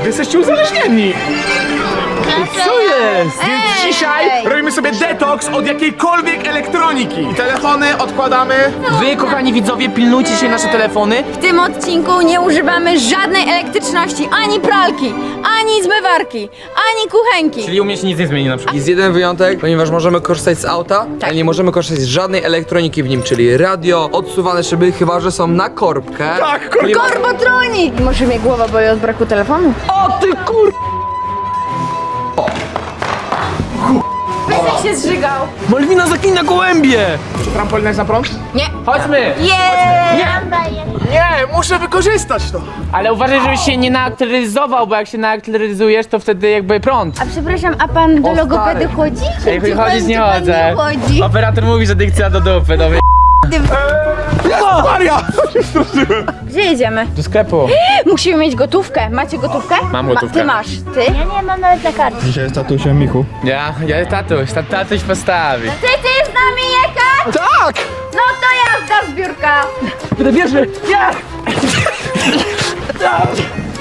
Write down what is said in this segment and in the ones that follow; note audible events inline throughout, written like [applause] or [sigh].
Wy jesteście Co jest? Więc dzisiaj robimy sobie detoks od jakiejkolwiek elektroniki. I telefony odkładamy. Wy, kochani widzowie, pilnujcie się nasze telefony. W tym odcinku nie używamy żadnej elektryczności, ani pralki, ani zmywarki, ani kuchenki. Czyli u mnie się nic nie zmieni na przykład. Jest jeden wyjątek, ponieważ możemy korzystać z auta, ale nie możemy korzystać z żadnej elektroniki w nim, czyli radio, odsuwane szyby, chyba że są na korbkę. Tak. Korbotronik! Może mnie głowa boli od braku telefonu? O ty kur... Pysek się zżygał. Malwina zaklina gołębie! Czy trampolina jest na prąd? Nie. Chodźmy! Nie, muszę wykorzystać to. Ale uważaj, żebyś się nie naaktualizował, bo jak się naaktualizujesz, to wtedy jakby prąd. A przepraszam, a pan do O, logopedy stary. chodzi? Czy, Ej, chodzić nie czy pan chodzę. Nie chodzi? Operator mówi, że dykcja do dupy, do Maria! [laughs] Gdzie jedziemy? Do sklepu. [gasps] Musimy mieć gotówkę. Macie gotówkę? Mam Ma- gotówkę. Ty masz. Ty? Ja nie mam nawet na kartę. Dzisiaj jest tatusiem Michu. Ja, ja tatuś, ta, tatuś postawi. Ty, ty z nami jaka? Tak! No to jazda zbiórka. Będę bierze! Ja!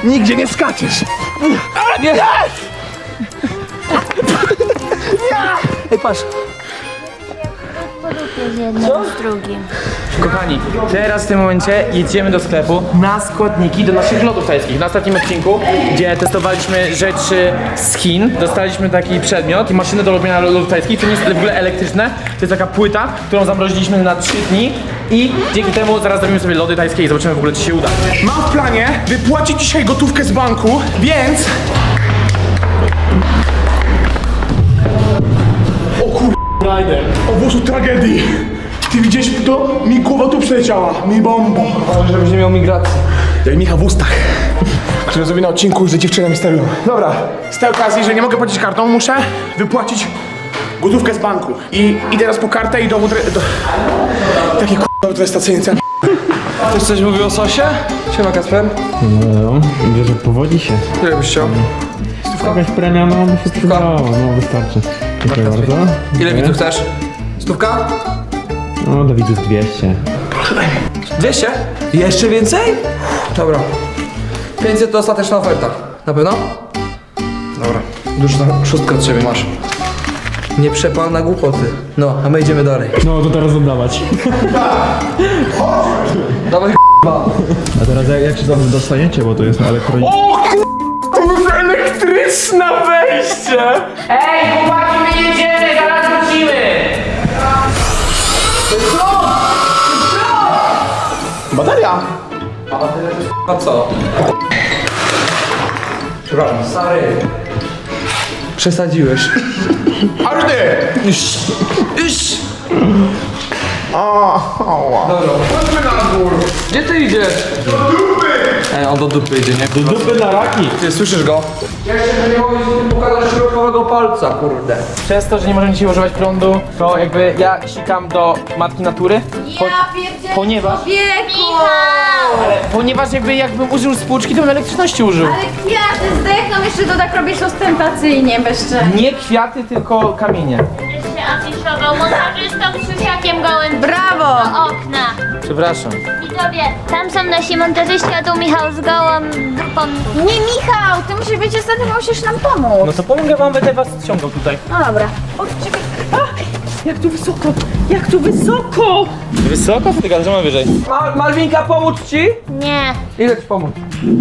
Nigdzie nie skaczesz. Nie! Ej, patrz. Z jednym, z drugim. Kochani, teraz w tym momencie jedziemy do sklepu na składniki do naszych lodów tajskich. Na ostatnim odcinku, gdzie testowaliśmy rzeczy z Chin, dostaliśmy taki przedmiot, maszynę do robienia lodów tajskich, to nie jest w ogóle elektryczne, to jest taka płyta, którą zamroziliśmy na 3 dni i dzięki temu zaraz zrobimy sobie lody tajskie i zobaczymy w ogóle czy się uda. Mam w planie wypłacić dzisiaj gotówkę z banku, więc... O Boże, tragedii. Ty widziałeś to? Mi głowa tu przeleciała. Mi bomba. Żebyś nie miał migracji. Jak Micha w ustach. Który zrobił na odcinku, że dziewczyna mi sterują. Dobra, z tej okazji, że nie mogę płacić kartą, muszę wypłacić gotówkę z banku. I idę teraz po kartę i dowód... Re... Do... Taki k***a restacyjny cen. Ktoś coś mówił o sosie? Siema Kasper. No, wiesz, że powodzi się. Ile byś chciał? Jakaś premia, no by się przydała, no wystarczy. Dziękuję bardzo. Ile widzów chcesz? Stówka? No, do widzów 200. 200? Jeszcze więcej? Dobra. 500 to ostateczna oferta. Na pewno? Dobra. Dużo szóstkę od ciebie masz. Nie przepal na głupoty. No, a my idziemy dalej. No, to teraz oddawać. [laughs] Dawaj A teraz jak, jak się tam dostaniecie, bo to jest na elektronice. To już elektryczne wejście! Ej, chłopaki, my jedziemy, zaraz wrócimy! Bateria! A co? Przepraszam. Stary. Przesadziłeś. Aż ty! Iść. Iść. O, oła. Dobra. Chodźmy na dwór. Gdzie ty idziesz? Do dupy! Ej, on do dupy idzie, nie? Do dupy na raki! Ty słyszysz go? Ja się, że nie mogę ci pokazać środkowego palca, kurde. Przez to, że nie możemy dzisiaj używać prądu, to jakby ja sikam do matki natury. Po, pierdzielę ponieważ, Wieku! ponieważ jakby jakbym użył spłuczki, to bym elektryczności użył. Ale kwiaty zdechną, jeszcze to tak robisz ostentacyjnie, bezczelnie. Nie kwiaty, tylko kamienie. Afiszował montażystą Krzysiakiem gołym Brawo! do okna. Przepraszam. Widzowie, tam są nasi montażyści, a tu Michał z gołą grupą. Nie Michał, ty musisz być ostatni, bo musisz nam pomóc. No to pomogę wam, będę was ściągał tutaj. No dobra. O, czekaj. Jak tu wysoko! Jak tu wysoko! Wysoko? Ty gadasz, że mam wyżej. Mal Malwinka, pomóc ci? Nie, Ile ci pomóc?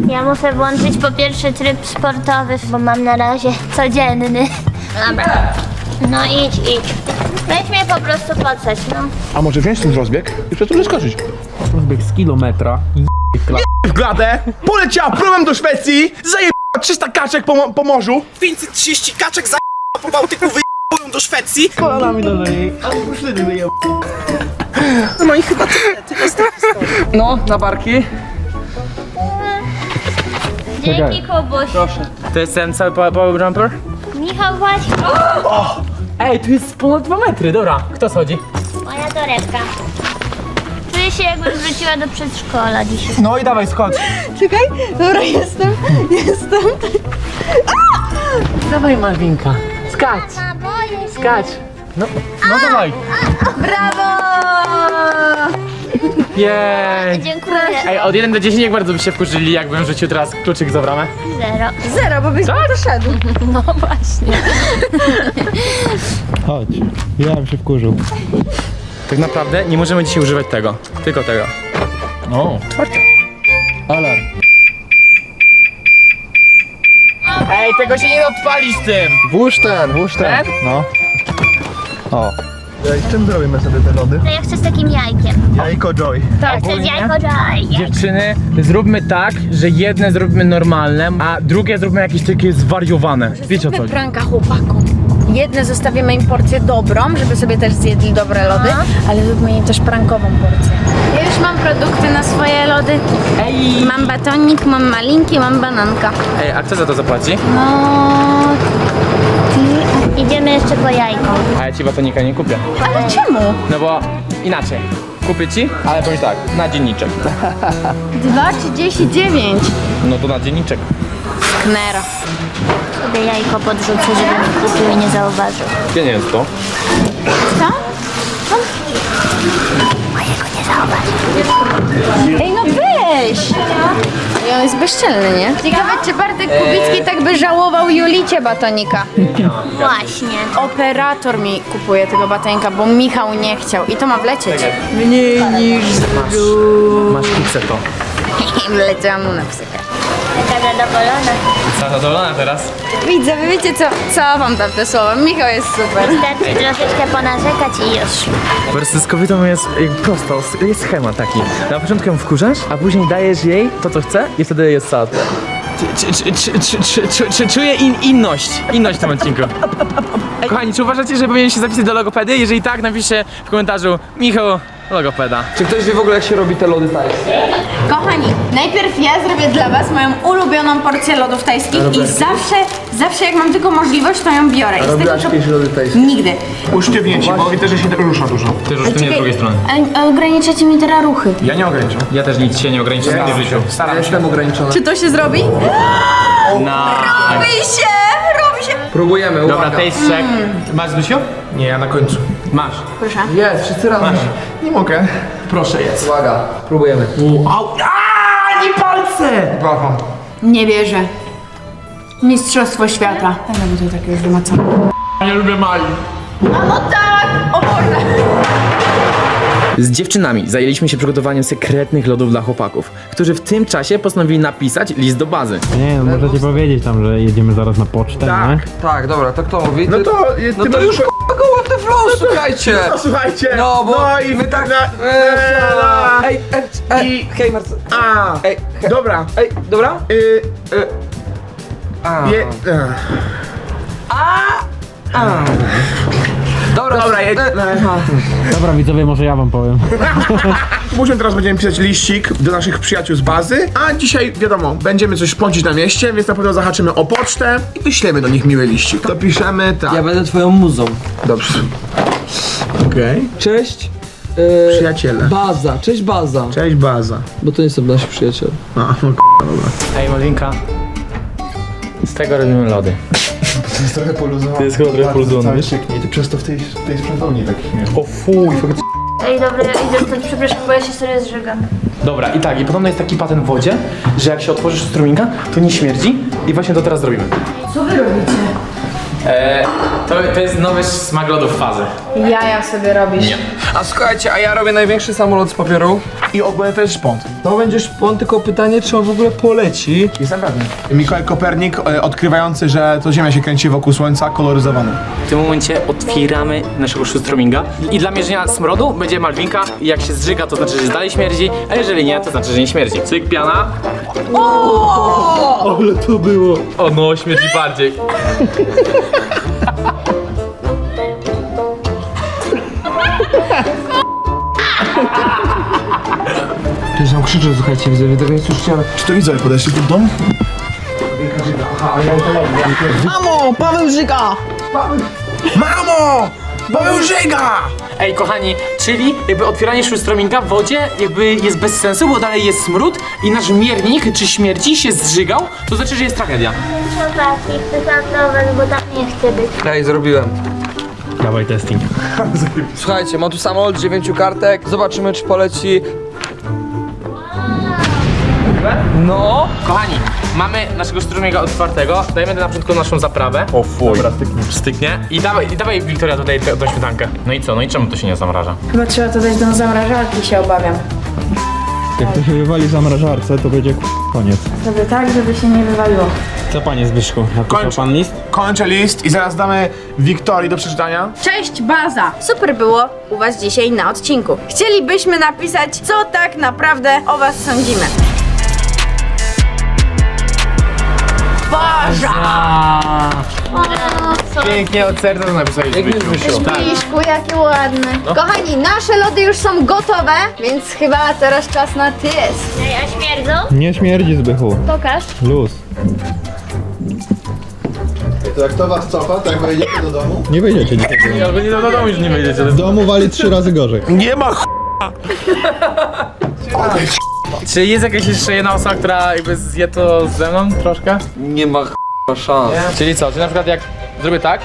ja muszę włączyć po pierwszy tryb sportowy, bo mam na razie codzienny. Dobra. No idź, idź. Weź mnie po prostu podstać, no. A może wziąć ten rozbieg i przez to przeskoczyć? Rozbieg z kilometra. W gladę, poleciała promem do Szwecji, zajebała 300 kaczek po, mo- po morzu. 530 kaczek zajebała po Bałtyku, wyjebają do Szwecji. Kolanami dalej. No, na barki. Dzięki, Kubuś. To jest ten cały power jumper? Michał właśnie. [gasps] Ej, tu jest ponad 2 metry, dobra. Kto schodzi? Moja torebka. Czuję się jakbym wróciła do przedszkola dzisiaj. No i dawaj, schodź. [laughs] Czekaj, dobra, jestem, jestem. [laughs] Dawaj, Malwinka. Skacz, boję się. skacz. No, no dawaj. Brawo! [laughs] Jej! Dziękuję. Ej, od 1 do 10 jak bardzo by się wkurzyli, jakbym rzucił teraz kluczyk za bramę? Zero. Zero, bo byś doszedł. [laughs] No właśnie. [laughs] Chodź. Ja bym się wkurzył. Tak naprawdę nie możemy dzisiaj używać tego, tylko tego. O. Alarm. Ej, tego się nie odpalisz tym! Włóż ten, włóż ten. Ten? No. O. I czym zrobimy sobie te lody? To ja chcę z takim jajkiem. Jajko Joy. Tak, chcę z jajko Joy. Dziewczyny, zróbmy tak, że jedne zróbmy normalne, a drugie zróbmy jakieś takie zwariowane. Wiecie o co chodzi? pranka chłopakom. Jedne zostawimy im porcję dobrą, żeby sobie też zjedli dobre lody, ale zróbmy im też prankową porcję. Ja już mam produkty na swoje lody. Ej! Mam batonik, mam malinki, mam bananka. Ej, a kto za to zapłaci? No... Ty... Idziemy jeszcze po jajko. A ja ci batonika nie kupię. Ale czemu? No bo inaczej. Kupię ci, ale powiem tak, na dzienniczek. [laughs] 2,39. No to na dzienniczek. Knera. Sobie jajko podrzucę, żeby mi kupił i nie zauważył. Gdzie nie jest to? Co? Ej, no weź! I on jest bezczelny, nie? Ciekawe, czy Bartek Kubicki tak by żałował Julicie batonika. Właśnie. Operator mi kupuje tego batonika, bo Michał nie chciał i to ma wlecieć. Mniej niż Masz pizzę to. [laughs] Wleciałam mu na psykę. Taka zadowolona. Zadowolona teraz? Widzę, wy wiecie co, co wam tam te słowa. Michał jest super. Wystarczy troszeczkę ponarzekać i już. Po prostu z kobietą jest prosto, jest schemat taki. Na początku ją wkurzasz, a później dajesz jej to, co chce i wtedy jest sad. Czy, czy, czy, czy, czy, czy, czy czuję in, inność, inność w tym odcinku. Kochani, czy uważacie, że powinien się zapisać do logopedy? Jeżeli tak, napiszcie w komentarzu Michał, logopeda. Czy ktoś wie w ogóle jak się robi te lody tajskie? Kochani, najpierw ja zrobię dla was moją ulubioną porcję lodów tajskich i zawsze, zawsze jak mam tylko możliwość, to ją biorę. I z tego, Robiłaś co... lody tajskie? Nigdy. Usztywnięci, bo widzę, że się rusza dużo. Ty już nie z drugiej strony. A, a ograniczacie mi teraz ruchy. Ja nie ograniczam. Ja też nic się nie ograniczę w życiu. Ja jestem ograniczony. Czy to się zrobi? [gasps] Na. Robi się! Robi się! Próbujemy, uwaga. Dobra, taste check. Masz Zbysiu? Nie, ja na końcu. Masz. Proszę. Jest, wszyscy razem. Nie mogę. Proszę jest. Uwaga, próbujemy. Au! Aaa, nie palce! Waham. Nie wierzę. Mistrzostwo świata. Bo to takie już. Nie lubię mali. A no tak! Z dziewczynami zajęliśmy się przygotowaniem sekretnych lodów dla chłopaków, którzy w tym czasie postanowili napisać list do bazy. Nie, no możecie powiedzieć tam, że jedziemy zaraz na pocztę, nie? Tak, dobra, to kto mówi? No Ty- to, No ty to już k***a go what the flow, słuchajcie! No słuchajcie. No, bo no i my tak... Na, Eee, no. Ej, ej, ej, I- hej Marce... A, Ej, he, dobra. ej, dobra? Y, Y, a, je, a. dobra, Dobra, je, e, Dobra, widzowie, może ja wam powiem. [laughs] Później teraz będziemy pisać liścik do naszych przyjaciół z bazy, a dzisiaj wiadomo, będziemy coś szpącić na mieście, więc na pewno zahaczymy o pocztę i wyślemy do nich miły liścik. To piszemy tak. Ja będę twoją muzą. Dobrze. Okej. Cześć. e, Przyjaciele. Baza, cześć Baza. Cześć baza. Bo to nie są nasi przyjaciele. A, no Ej, Malwinka. Z tego robimy lody. To jest trochę poluzowane. To jest chyba trochę poluzowane, wiesz? Krzyknij, ty przez to w tej, w tej sprzątowni tak śmiesz. O fuj, faktycznie. Ej, dobra, ja idę stąd, przepraszam, bo ja się sobie zżygam. Dobra, i tak, i podobno jest taki patent w wodzie, że jak się otworzysz struminka, to nie śmierdzi i właśnie to teraz zrobimy. Co wy robicie? Eee, to, to jest nowy smak lodów fazy. Jaja sobie robisz. A słuchajcie, a ja robię największy samolot z papieru. I ogólnie to jest szpont. To będzie szpon, tylko pytanie, czy on w ogóle poleci. Jestem pewny. Mikołaj Kopernik e, odkrywający, że to Ziemia się kręci wokół Słońca, koloryzowany. W tym momencie otwieramy naszego shoestrominga i dla mierzenia smrodu będzie malwinka i jak się zżyga, to znaczy, że dalej śmierdzi, a jeżeli nie, to znaczy, że nie śmierdzi. Cyk, piana. O! Ale to było. O no, śmierdzi bardziej. [laughs] Przecież tam krzyczę, słuchajcie, widzowie, tego nie słyszycie. Czy to widzowie podeszli pod dom? Mamo, Paweł Żyga! Mamo! Paweł Żyga! Ej, kochani, czyli jakby otwieranie shoestrominga w wodzie jakby jest bez sensu, bo dalej jest smród i nasz miernik czy śmierci się zżygał, to znaczy, że jest tragedia. Chłopaki, chcę sam nowe, bo tam nie chcę być. Ej, zrobiłem. Dawaj testing. Słuchajcie, mam tu samolot, dziewięciu kartek. Zobaczymy, czy poleci. No. Kochani, mamy naszego strumienia otwartego, dajemy na początku naszą zaprawę. O fuj. Dobra, styknie. Styknie. I dawaj, i dawaj Wiktoria tutaj tę- tą śmietankę. No i co, no i czemu to się nie zamraża? Chyba trzeba to dać do zamrażarki, się obawiam. Jak to się wywali w zamrażarce, to będzie koniec. Żeby tak, żeby się nie wywaliło. Co panie Zbyszku, napisał Kończ. pan list? Kończę list i zaraz damy Wiktorii do przeczytania. Cześć Baza! Super było u Was dzisiaj na odcinku. Chcielibyśmy napisać, co tak naprawdę o Was sądzimy. Pięknie od serca to napisaliśmy. Piszku, jakie ładne. Kochani, nasze lody już są gotowe, więc chyba teraz czas na test. Ej, a śmierdzą? Nie śmierdzi Zbychu. Pokaż. Luz. To jak to was cofa, to jak wejdziecie do domu? Nie wejdziecie dzisiaj. Albo nie do domu już nie wyjdziecie. W domu wali trzy razy gorzej. Nie ma ch... Czy jest jakaś jeszcze jedna osoba, która jakby zje to ze mną troszkę? Nie ma ch**a szans. Czyli co, czy na przykład jak zrobię tak?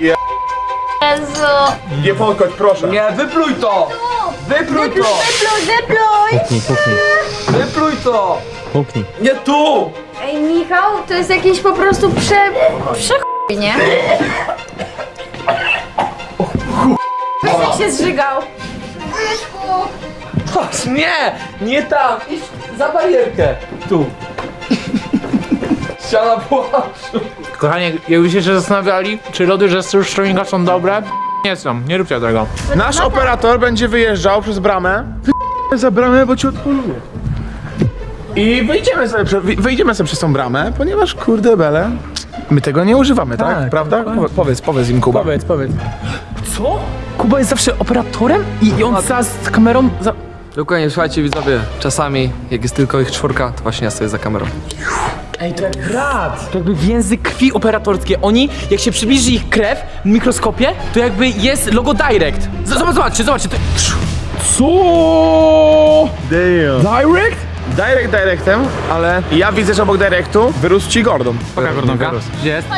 Jezu. Nie podchodź, proszę. Nie, wypluj to! Wypluj to! Wypluj, wypluj! Puknij, puknij. Wypluj to! Puknij. Nie tu! Ej, Michał, to jest jakieś po prostu prze... przechuj, nie? Weź się zżygał. Patrz, nie! Nie tam! Idź za barierkę! Tu. Ściana płaszczu. Kochanie, jakbyście się zastanawiali, czy lody ze strojnika są dobre? Nie są, nie róbcie tego. Nasz operator będzie wyjeżdżał przez bramę. Wy- za bramę, bo cię odpoluję. I wyjdziemy sobie, prze- wy- wyjdziemy sobie przez tą bramę, ponieważ kurde bele, my tego nie używamy, tak? Tak, Prawda? dokładnie. Powiedz, powiedz im Kuba. Powiedz, powiedz. Co? Kuba jest zawsze operatorem i, i on za z kamerą za... Dokładnie, słuchajcie widzowie, czasami jak jest tylko ich czwórka, to właśnie ja stoję za kamerą. Ej, to jak brat. To jakby w język krwi operatorskie. Oni, jak się przybliży ich krew w mikroskopie, to jakby jest logo Direct. Z- Zobacz, zobaczcie, zobaczcie. To... Co? Direct? Direct directem, ale ja widzę, że obok directu wyrósł ci Gordon. Poka Gordonka. Gdzie jest?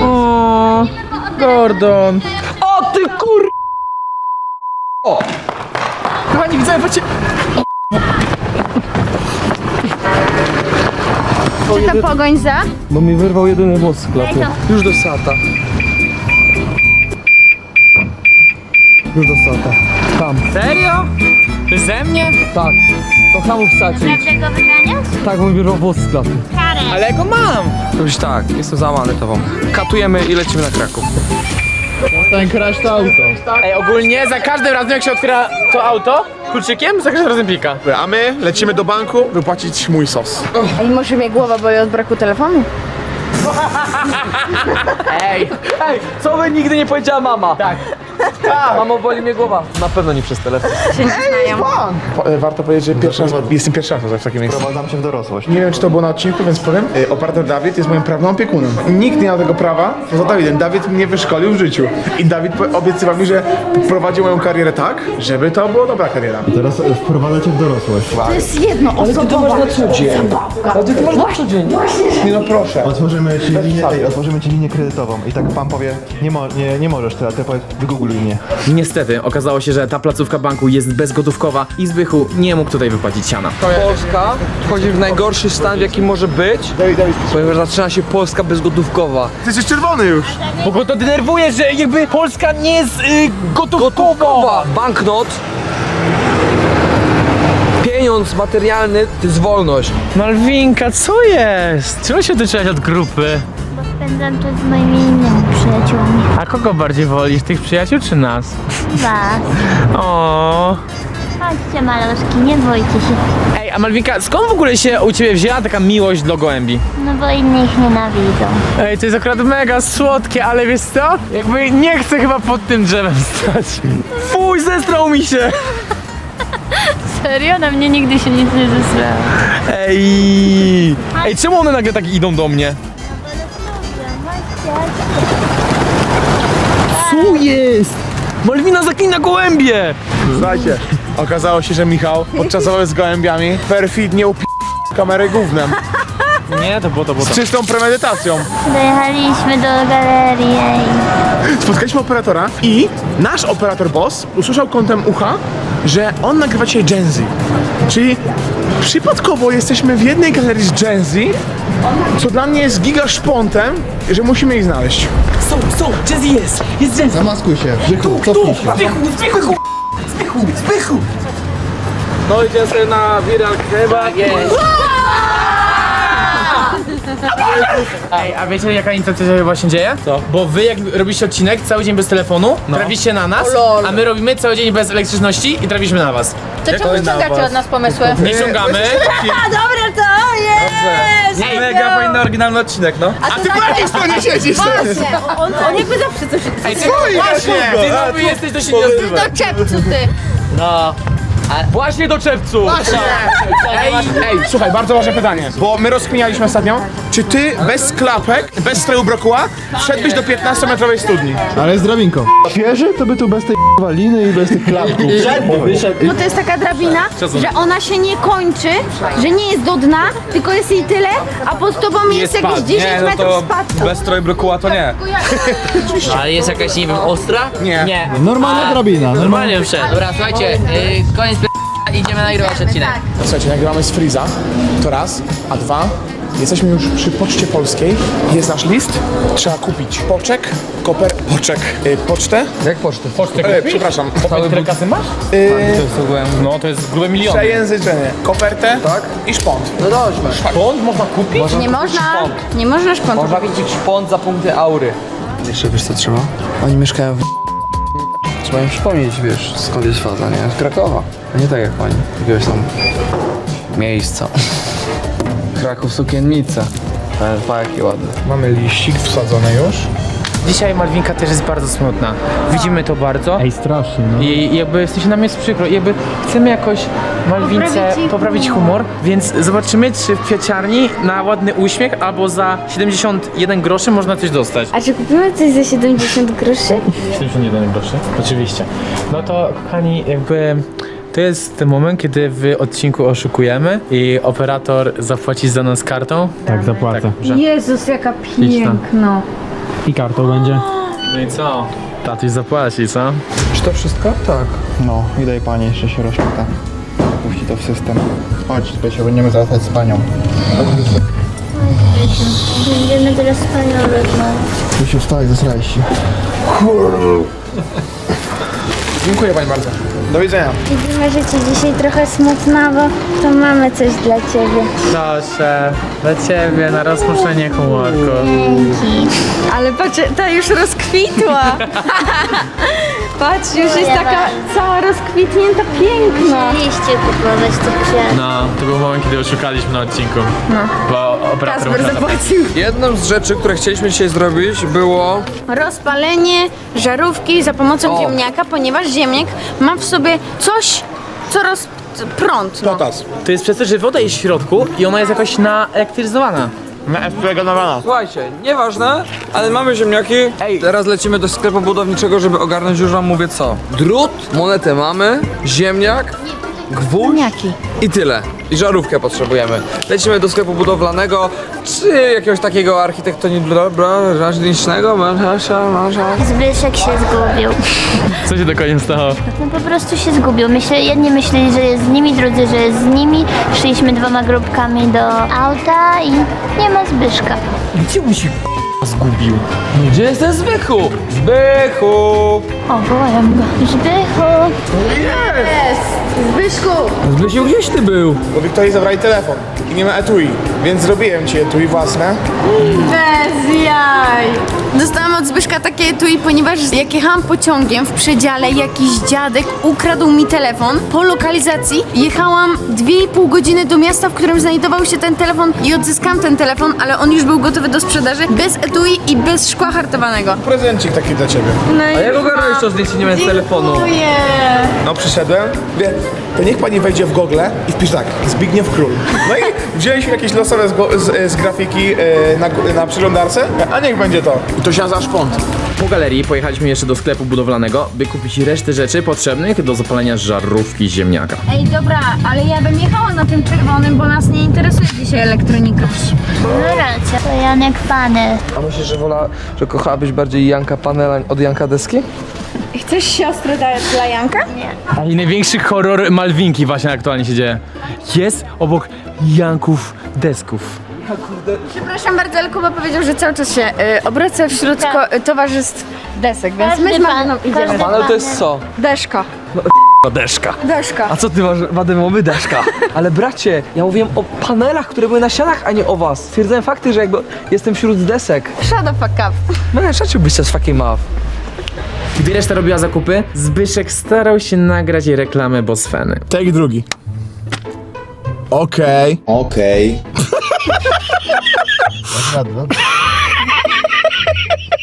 O, Gordon. O ty kur... Kochani, widzowie, patrzcie. Czy to pogoń za? Bo mi wyrwał jedyny włos z klapy. Już do sata. Już do sata. Tam. Serio? Ty ze mnie? Tak. To hamów wsadzić. Prawdę go wyganiasz? Tak, bo mi wyrwał włos z klapy. Karę. Ale ja go mam. To już tak, jestem załamany tobą. Katujemy i lecimy na Kraków. Ten crash to auto. Ej, ogólnie za każdym razem jak się otwiera to auto kluczykiem, za każdym razem pika. A my lecimy do banku wypłacić mój sos. Ej, może mnie głowa boli od braku telefonu? Ej, Ej, co by nigdy nie powiedziała mama? tak. [laughs] Mamo, boli mnie głowa. Na pewno nie przez telefon. Się nie znają. Po, e, warto powiedzieć, że pierwszy raz, jestem pierwszy raz w takim miejscu. Wprowadzam cię w dorosłość. Nie wiem, czy to było na odcinku, więc powiem. E, Operator Dawid jest moim prawnym opiekunem. Nikt nie miał tego prawa poza Dawidem. Dawid mnie wyszkolił w życiu. I Dawid po- obiecywał mi, że prowadzi moją karierę tak, żeby to była dobra kariera. Teraz e, wprowadza cię w dorosłość. To jest jedno osobowa. Nie no proszę. Otworzymy ci linię, ej, otworzymy ci linię kredytową i tak pan powie, nie, mo, nie, nie możesz teraz, ty powiedz, wygoogluj Niestety, okazało się, że ta placówka banku jest bezgotówkowa i Zbychu nie mógł tutaj wypłacić siana. Polska wchodzi w najgorszy stan, w jaki może być, ponieważ zaczyna się Polska bezgotówkowa. ty jesteś czerwony już. Bo go to denerwuje, że jakby Polska nie jest y, gotówkowa. Kowa, banknot, pieniądz materialny to jest wolność. Malwinka, co jest? Czemu się otyczyłaś od grupy? Spędzam czas z moimi innymi przyjaciółmi. A kogo bardziej wolisz, tych przyjaciół czy nas? Was. O. Chodźcie maluszki, nie bójcie się. Ej, a Malwinka, skąd w ogóle się u ciebie wzięła taka miłość do gołębi? No bo inni ich nienawidzą. Ej, to jest akurat mega słodkie, ale wiesz co? Jakby nie chcę chyba pod tym drzewem stać. Fuj, zestrał mi się! Serio? Na mnie nigdy się nic nie zesrało. Ej! Ej, czemu one nagle tak idą do mnie? Co jest? Malwina zaklina gołębie! Słuchajcie, okazało się, że Michał podczas zabawy z gołębiami perfidnie upi... kamerę gównem. Nie, to było to, było Z czystą premedytacją. Dojechaliśmy do galerii. Spotkaliśmy operatora i nasz operator boss usłyszał kątem ucha, że on nagrywa dzisiaj Gen Z. Czyli przypadkowo jesteśmy w jednej galerii z Gen Z, co dla mnie jest giga szpontem, że musimy ich znaleźć. Są, są, Jazzy jest! Jest Jazzy! Zamaskuj się. Brzychu, cofnij się. Zbychu, Zbychu! Zbychu, Zbychu! No idziemy sobie na viral chyba. Jest. Ej, a wiecie jaka intencja się właśnie dzieje? Co? Bo wy jak robiliście odcinek cały dzień bez telefonu, trafiliście na nas, a my robimy cały dzień bez elektryczności i trafiliśmy na was. To czemu ściągacie od nas pomysły? Nie ściągamy. [laughs] Dobre to jest! Mega fajny oryginalny odcinek, no. A ty po jakiej stronie siedzisz? Właśnie, on, on jakby zawsze coś... Ej, ty, właśnie, ty nowy jesteś do się nie odzywaj. Do czepcu ty! No. Właśnie do czerwcu! Ej, ej, słuchaj, bardzo ważne pytanie, bo my rozkminialiśmy ostatnio, czy ty bez klapek, bez stroju brokuła, wszedłbyś do 15-metrowej studni? Ale z drabinką. Świeży to by tu bez tej liny i bez tych klapków. [laughs] Bo to jest taka drabina, że ona się nie kończy, że nie jest do dna, tylko jest jej tyle, a pod tobą jest jakieś 10 metrów spadku. Bez trojbrokuła to nie. [laughs] Ale jest jakaś, nie wiem, ostra? Nie. Nie. Normalna drabina. Normalnie wszedł. Dobra, słuchajcie, yy, koniec idziemy nagrywać odcinek. Słuchajcie, nagrywamy z Freeza, to raz, a dwa, jesteśmy już przy Poczcie Polskiej, jest nasz list, trzeba kupić poczek, koper, poczek, y, pocztę, Jak pocztę? e, przepraszam, Tyle kasy masz? y, No to jest grube miliony. przejęzyczenie, kopertę Tak? i szpont. No dodźmy. Pąd można kupić? Nie można, nie można szpontu Można kupić szpont za punkty aury. Jeszcze wiesz co trzeba? Oni mieszkają w... Trzeba im przypomnieć, wiesz, skąd jest faza, nie? Z Krakowa. A nie tak jak oni. Jakiegoś tam miejsca. Kraków sukiennica. Ale pa, jakie ładne. Mamy liścik wsadzony już. Dzisiaj Malwinka też jest bardzo smutna. Widzimy to bardzo. Ej, strasznie, no. I jakby sensie nam jest przykro, I jakby chcemy jakoś Malwince Poprawić jej poprawić humor, więc zobaczymy czy w kwieciarni na ładny uśmiech albo za 71 groszy można coś dostać. A czy kupimy coś za 70 groszy? [laughs] 71 groszy? Oczywiście. No to kochani, jakby to jest ten moment, kiedy w odcinku oszukujemy i operator zapłaci za nas kartą. Tak, zapłacę. Jezus, jaka piękna. I kartą będzie. No i co? Tatuś zapłaci, co? Czy to wszystko? Tak. No i daj pani jeszcze się rozpyta. Puści to w system. Chodź, tutaj się będziemy zwracać z panią. Będziemy teraz z panią rozmawiać. Tu się wstałeś, zasrałeś się. Dziękuję pani bardzo. Do widzenia. Widzimy, że ci dzisiaj trochę smutna, bo to mamy coś dla ciebie. Proszę, dla ciebie na rozpuszczenie humorku. Ale patrz, ta już rozkwitła. [laughs] Patrz, już jest taka cała rozkwitnięta, piękna. Liście kupować to chciałem. No, to był moment, kiedy oszukaliśmy na odcinku. No. Bo operator Kasper musiał zapłacił. Jedną z rzeczy, które chcieliśmy dzisiaj zrobić było... Rozpalenie żarówki za pomocą O. ziemniaka, ponieważ ziemniak ma w sobie coś, co roz... prąd. No. Potas. To jest przez to, że woda jest w środku i ona jest jakoś naelektryzowana. Naelektrygowana. Słuchajcie, nieważne, ale mamy ziemniaki. Ej, teraz lecimy do sklepu budowniczego, żeby ogarnąć już wam mówię co. Drut, monetę mamy, ziemniak, gwóźdź Ziemniaki. i tyle. I żarówkę potrzebujemy. Lecimy do sklepu budowlanego, czy jakiegoś takiego architektonicznego, Zbyszek się zgubił. Co się dokładnie stało? No po prostu się zgubił. Myślę, jedni myśleli, że jest z nimi, drudzy, że jest z nimi. Szliśmy dwoma grupkami do auta i nie ma Zbyszka. Gdzie on się zgubił? Gdzie jest ten Zbychu? Zbychu! O, wołałem go. Zbychu! Zbyszku! Zbysiu, gdzieś ty był? Bo Wiktorii zabrali telefon i nie ma etui, więc zrobiłem ci etui własne. Bez jaj! Dostałam od Zbyszka takie etui, ponieważ jak jechałam pociągiem w przedziale, jakiś dziadek ukradł mi telefon po lokalizacji. Jechałam 2,5 godziny do miasta, w którym znajdował się ten telefon i odzyskałam ten telefon, ale on już był gotowy do sprzedaży, bez etui i bez szkła hartowanego. Prezencik taki dla ciebie. A jak ogarnąłeś to zdjęcie nie mając telefonu? No przyszedłem, wie, to niech pani wejdzie w Google i wpisz tak, Zbigniew Król. No i wzięliśmy jakieś losowe z, go- z, z grafiki e, na, na przeglądarce, a niech będzie to. I to się nazywa szpont. Po galerii pojechaliśmy jeszcze do sklepu budowlanego, by kupić resztę rzeczy potrzebnych do zapalenia żarówki ziemniaka. Ej, dobra, ale ja bym jechała na tym czerwonym, bo nas nie interesuje dzisiaj elektronika. No racja, to Janek panel. A myślisz, że wola, że kochałabyś bardziej Janka panela od Janka deski? Chcesz siostrę dać dla Janka? A i największy horror Malwinki właśnie aktualnie się dzieje. Jest obok Janków desków. Przepraszam bardzo, ale Kuba powiedział, że cały czas się y, obraca wśród Tak. ko- towarzystw desek, więc my z Magdą idziemy. Panel to jest co? Deszka. Deszka. Deszka. A co ty masz, Wadymowy? Deszka. Ale bracie, ja mówiłem o panelach, które były na ścianach, a nie o was. Stwierdzałem fakty, że jakby jestem wśród desek. Shut the fuck up. Man, shut your bitches fucking mouth. Gdy reszta robiła zakupy, Zbyszek starał się nagrać reklamę Bosfeny. Take drugi. Okej. Okej.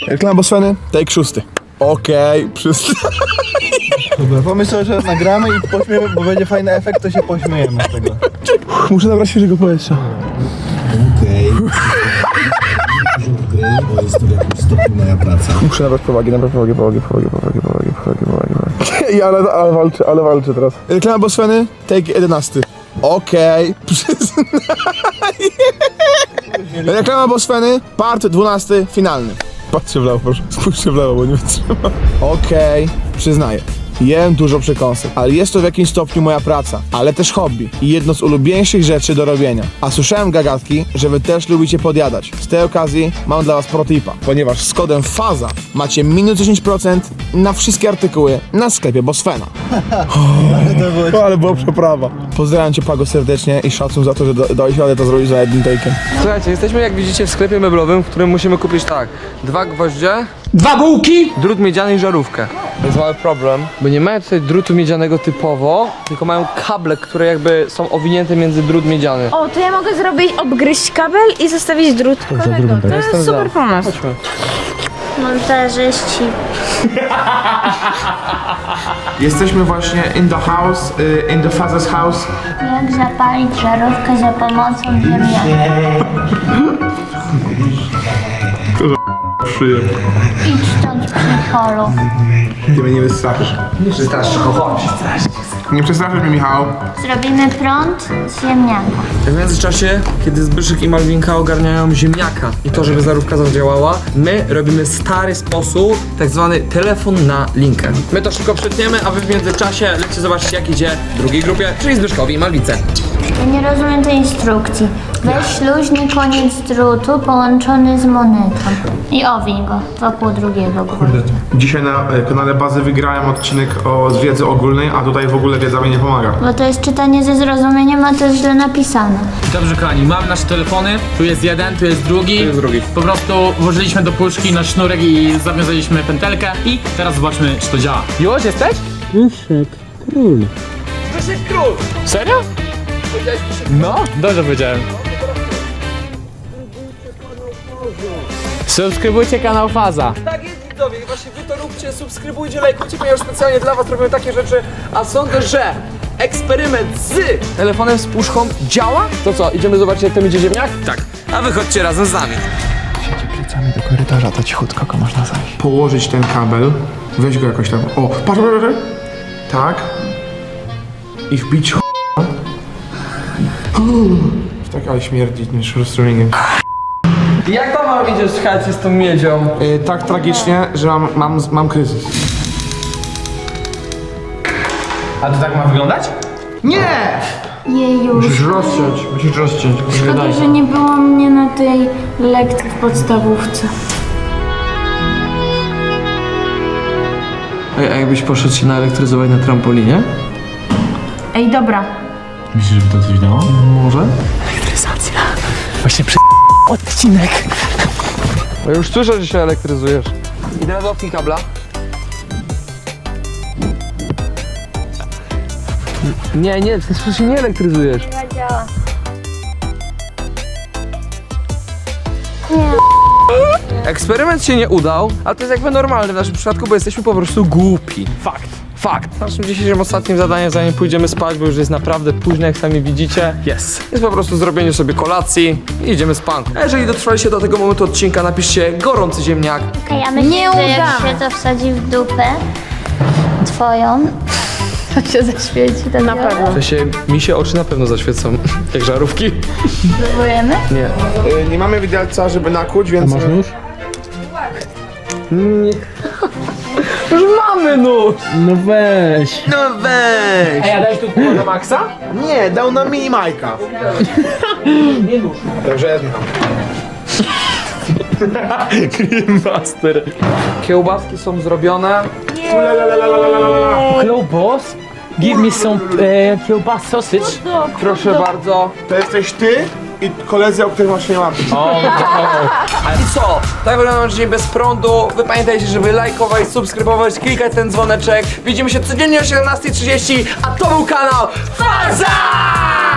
Reklama Bosfeny, take szósty. Okej, przysta. Dobra, sobie, że nagramy i pośmiejemy, bo będzie fajny efekt, to się pośmiejemy z tego. Muszę nabrać świeżego powietrza. Okej. Bo jest to w jakimś stopniu moja praca. Muszę nabrać powagi, nabrać powagi, powagi, powagi, powagi, powagi, powagi, powagi, powagi. [laughs] I ale, ale walczę, ale walczę teraz. Reklama Bosfeny, take 11. Okej, [laughs] przyznaję. Reklama Bosfeny, part 12, finalny. Patrzcie w lewo, proszę. Spójrzcie w lewo, bo nie wytrzymam. Okej, przyznaję. Jem dużo przekąsek, ale jest to w jakimś stopniu moja praca, ale też hobby i jedno z ulubieńszych rzeczy do robienia. A słyszałem gagatki, że wy też lubicie podjadać. Z tej okazji mam dla was protipa, ponieważ z kodem FAZA macie minus 10% na wszystkie artykuły na sklepie Bosfena. O, [laughs] ale była przeprawa. Pozdrawiam cię Pago serdecznie i szacun za to, że da- dałeś radę to zrobić za jednym takiem. Słuchajcie, jesteśmy jak widzicie w sklepie meblowym, w którym musimy kupić tak, dwa gwoździe, Dwa bułki! drut miedziany i żarówkę. To jest mały problem, bo nie mają tutaj drutu miedzianego typowo, tylko mają kable, które jakby są owinięte między drut miedziany. O, to ja mogę zrobić, obgryźć kabel i zostawić drut. Kolego, to jest Jestem super za. pomysł. Chodźmy. Montażyści. [laughs] Jesteśmy właśnie in the house, in the Faz's house. Jak zapalić żarówkę za pomocą ziemniaka? [laughs] Idź stąd psycholu. Ty mnie nie wystraszysz. Nie przestraszysz, chodź. Nie przestraszysz mnie, Michał. Zrobimy prąd z ziemniaka. W międzyczasie, kiedy Zbyszek i Malwinka ogarniają ziemniaka i to, żeby zarówka zadziałała, my robimy stary sposób, tak zwany telefon na linkę. My to szybko przytniemy, a wy w międzyczasie lećcie zobaczyć jak idzie drugiej grupie, czyli Zbyszkowi i Malwice. Ja nie rozumiem tej instrukcji. Weź luźny koniec drutu połączony z monetą i owiń go wokół drugiego gwoździa. Dzisiaj na e, kanale Bazy wygrałem odcinek o z wiedzy ogólnej, a tutaj w ogóle wiedza mi nie pomaga. Bo to jest czytanie ze zrozumieniem, a to jest źle napisane. Dobrze kochani, mamy nasze telefony, tu jest jeden, tu jest drugi. Tu jest drugi. Po prostu włożyliśmy do puszki na sznurek i zawiązaliśmy pętelkę i teraz zobaczmy czy to działa. Już jesteś? Zbyszek, król. Zbyszek Król! Serio? No, dobrze powiedziałem. Subskrybujcie kanał Faza. Tak jest widzowie, właśnie wy to róbcie, subskrybujcie, lajkujcie, ponieważ specjalnie dla was robimy takie rzeczy, a sądzę, że eksperyment z telefonem z puszką działa. To co, idziemy zobaczyć jak tam idzie ziemniak? Tak. A wy chodźcie razem z nami. Plecami do korytarza, to cichutko go można zajść. Położyć ten kabel, weź go jakoś tam. O, patrz, patrz, patrz. Tak. I wbić ch... Tak, ale śmierdzi niż rozstrumieniem. Jak to wam idzie słuchajcie z tą miedzią? E, tak tragicznie, że mam, mam, mam kryzys. A to tak ma wyglądać? Nie! Jeju, Musisz rozciąć, musisz rozciąć. szkoda, że nie było mnie na tej lekcji w podstawówce. A jakbyś poszedł się naelektryzować na trampolinie? Ej, dobra. Myślisz, żeby to coś dało? Może? Właśnie przy... [laughs] odcinek. Ja już słyszę, że się elektryzujesz. I teraz opnij kabla. Nie, nie, sposób się nie elektryzujesz. Działa. Eksperyment się nie udał, ale to jest jakby normalne w naszym przypadku, bo jesteśmy po prostu głupi. Fakt. Fakt. Naszym dzisiejszym ostatnim zadaniem, zanim pójdziemy spać, bo już jest naprawdę późno, jak sami widzicie, Yes. jest po prostu zrobienie sobie kolacji i idziemy spać. A jeżeli dotrwaliście do tego momentu odcinka, napiszcie gorący ziemniak. Okej, a myślę, Nie że jak udamy. się to wsadzi w dupę twoją, [laughs] to się zaświeci. Tak Na pewno. W sensie, mi się oczy na pewno zaświecą, [laughs] jak żarówki. Próbujemy? Nie. Y, nie mamy widelca, żeby nakłuć, więc... Masz nóż? Już mamy nóż! No weź. No weź! Ej, a dałeś tu kółko do Maxa? Nie, dał nam mini Majka. Dobrze, jest Michał. Master. Kiełbaski są zrobione. Hello boss. Give me some e, kiełbas sausage. Proszę bardzo. To jesteś ty i koledzy, o których masz nie łapy. I co? Tak wygląda dzień bez prądu. Wy pamiętajcie, żeby lajkować, subskrybować, klikać ten dzwoneczek. Widzimy się codziennie o 17.30, a to był kanał Faza!